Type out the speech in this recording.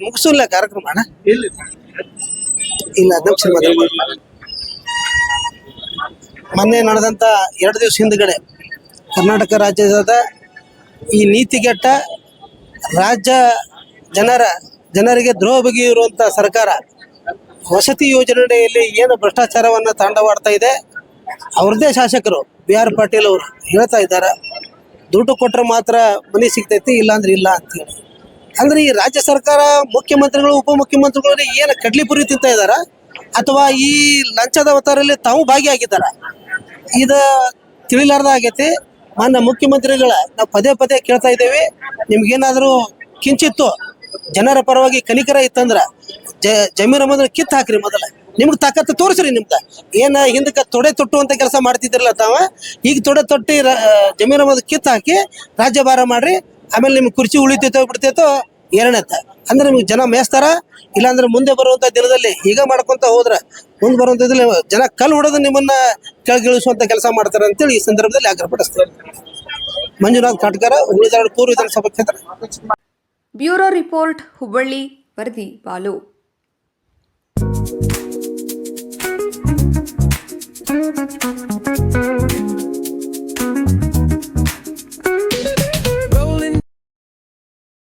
ಮುಗಿಸಿಲ್ಲ ಕಾರ್ಯಕ್ರಮ ಅಣ್ಣ? ಇಲ್ಲ. ಇಲ್ಲ ಮಾತಾಡ್ಬೋದು. ಮೊನ್ನೆ ನಡೆದಂತ ಎರಡು ದಿವಸ ಹಿಂದ್ಗಡೆ ಕರ್ನಾಟಕ ರಾಜ್ಯದ ಈ ನೀತಿಗೆಟ್ಟ ರಾಜ್ಯ ಜನರ ಜನರಿಗೆ ದ್ರೋಹ ಬಗೆಯಿರುವಂತ ಸರ್ಕಾರ ವಸತಿ ಯೋಜನೆಯಲ್ಲಿ ಏನು ಭ್ರಷ್ಟಾಚಾರವನ್ನ ತಾಂಡವಾಡ್ತಾ ಇದೆ ಅವ್ರದ್ದೇ ಶಾಸಕರು ಬಿ ಆರ್ ಪಾಟೀಲ್ ಅವರು ಹೇಳ್ತಾ ಇದ್ದಾರೆ. ದುಡ್ಡು ಕೊಟ್ಟರೆ ಮಾತ್ರ ಮನೆ ಸಿಗ್ತೈತಿ ಇಲ್ಲಾಂದ್ರೆ ಇಲ್ಲ ಅಂತೇಳಿ ಅಂದ್ರೆ ಈ ರಾಜ್ಯ ಸರ್ಕಾರ ಮುಖ್ಯಮಂತ್ರಿಗಳು ಉಪಮುಖ್ಯಮಂತ್ರಿಗಳು ಏನು ಕಡ್ಲಿ ಪುರಿ ತಿಂತ ಇದಾರ ಅಥವಾ ಈ ಲಂಚದ ಅವತಾರಲ್ಲಿ ತಾವು ಭಾಗಿಯಾಗಿದ್ದಾರ? ಇದ ತಿಳಿಲಾರ್ದ ಆಗೈತಿ. ಮಾನ್ಯ ಮುಖ್ಯಮಂತ್ರಿಗಳ ನಾವು ಪದೇ ಪದೇ ಕೇಳ್ತಾ ಇದ್ದೇವೆ. ನಿಮ್ಗೇನಾದ್ರೂ ಕಿಂಚಿತ್ತು ಜನರ ಪರವಾಗಿ ಕನಿಕರ ಇತ್ತಂದ್ರ ಜ, ಜಮೀನ ಮೊದಲು ಕಿತ್ತು ಹಾಕ್ರಿ ಮೊದಲ. ನಿಮ್ಗೆ ತಾಕತ್ತು ತೋರಿಸ್ರಿ ನಿಮ್ದ. ಏನ ಹಿಂದಕ್ಕೆ ತೊಡೆ ತೊಟ್ಟುವಂತ ಕೆಲಸ ಮಾಡ್ತಿದ್ರಲ್ಲ ತಾವ, ಈಗ ತೊಡೆ ತೊಟ್ಟಿ ರ- ಮೊದಲು ಕಿತ್ ಕಿತ್ತು ಹಾಕಿ ರಾಜ್ಯಭಾರ ಮಾಡ್ರಿ. ಆಮೇಲೆ ನಿಮ್ಗೆ ಕುರ್ಚಿ ಉಳಿತೈತೋ ಬಿಡ್ತೈತೋ ಎರಡನೇತ ಅಂದ್ರೆ ನಿಮ್ಗೆ ಜನ ಮೇಯಿಸ್ತಾರ ಇಲ್ಲಾಂದ್ರೆ ಮುಂದೆ ಬರುವಂತ ದಿನದಲ್ಲಿ ಈಗ ಮಾಡ್ಕೊಂತ ಹೋದ್ರ ಮುಂದೆ ಬರುವಂತ ದಿನ ಜನ ಕಲ್ಲು ಹೊಡೆದು ನಿಮ್ಮನ್ನ ಕೆಳಗಿಳಿಸುವಂತ ಕೆಲಸ ಮಾಡ್ತಾರೆ ಅಂತೇಳಿ ಈ ಸಂದರ್ಭದಲ್ಲಿ ಆಗ್ರಹಪಡಿಸ್ತಾರೆ ಮಂಜುನಾಥ್ ಕಾಟ್ಕರ ಉಳಿದಾಡು ಪೂರ್ವ ವಿಧಾನಸಭಾ ಕ್ಷೇತ್ರ. ಬ್ಯೂರೋ ರಿಪೋರ್ಟ್, ಹುಬ್ಬಳ್ಳಿ, ವರದಿ, ಬಾಲು.